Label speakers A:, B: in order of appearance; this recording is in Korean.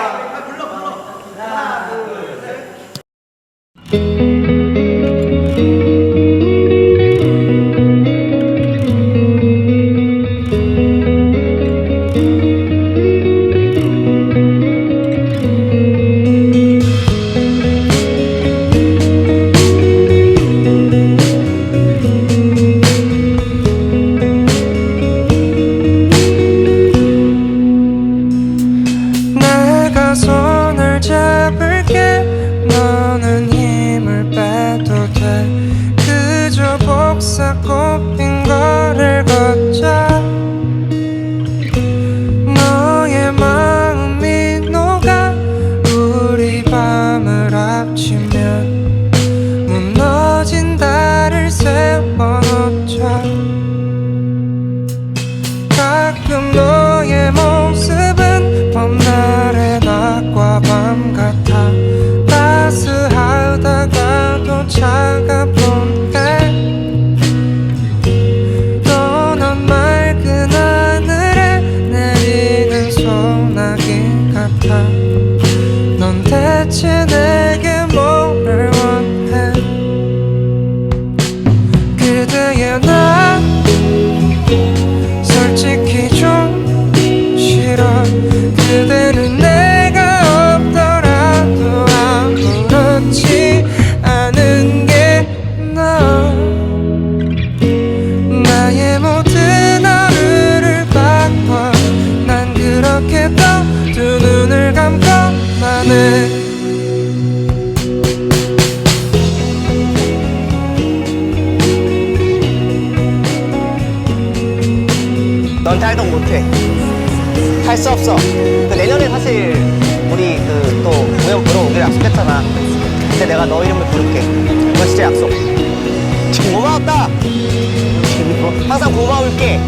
A: passar. 그저 복사 꽃핀 거를 걷자. 너의 마음이 녹아 우리 밤을 합치면 무너진 달을 세워놓자. 가끔 너의 모습은 봄날의 낮과 밤 같아. 따스 차가운데 너는 맑은 하늘에 내리는 소나기 같아. 넌 대체 내게 뭐를 원해? 그대의 나 솔직히 좀 싫어. 그대는 내가 없더라도 아무렇지
B: 넌 탈동 못해. 할 수 없어. 그 내년에 사실 우리 그 또 공연 보러 오기로 약속했잖아. 근데 내가 너 이름을 부를게. 이거 진짜 약속. 고마웠다. 항상 고마울게.